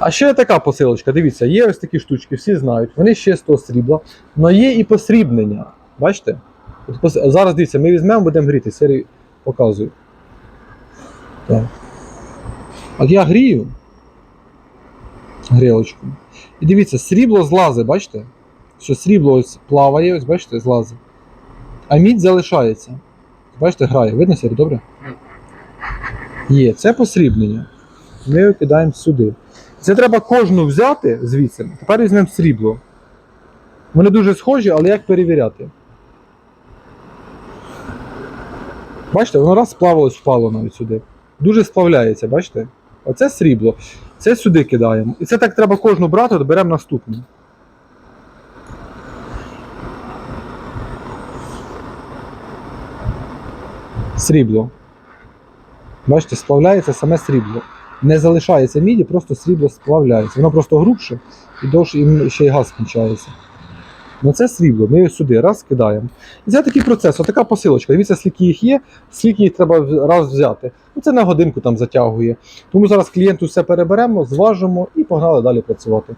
А ще така посилочка. Дивіться, є ось такі штучки, всі знають. Вони ще з чистого срібла, але є і посрібнення. Бачите? От пос- Зараз дивіться, ми візьмемо, будемо гріти. Сері показую. Так. От я грію грілочку. І дивіться, срібло злазить, бачите? Що срібло ось плаває, ось бачите, злазить. А мідь залишається. Бачите, грає. Видно, Сері, добре? Є, це посрібнення. Ми його кидаємо сюди. Це треба кожну взяти звідси. Тепер візьмемо срібло. Вони дуже схожі, але як перевіряти? Бачите, воно раз сплавилось, впало навіть сюди. Дуже сплавляється, бачите? Оце срібло. Це сюди кидаємо. І це так треба кожну брати, от беремо наступну. Срібло. Бачите, сплавляється саме срібло. Не залишається міді, просто срібло сплавляється. Воно просто грубше і довше і ще й газ кінчається. Ну це срібло, ми його сюди раз кидаємо. І це такий процес, отака посилочка. Дивіться, скільки їх є, скільки їх треба раз взяти. Ну це на годинку там затягує. Тому зараз клієнту все переберемо, зважимо і погнали далі працювати.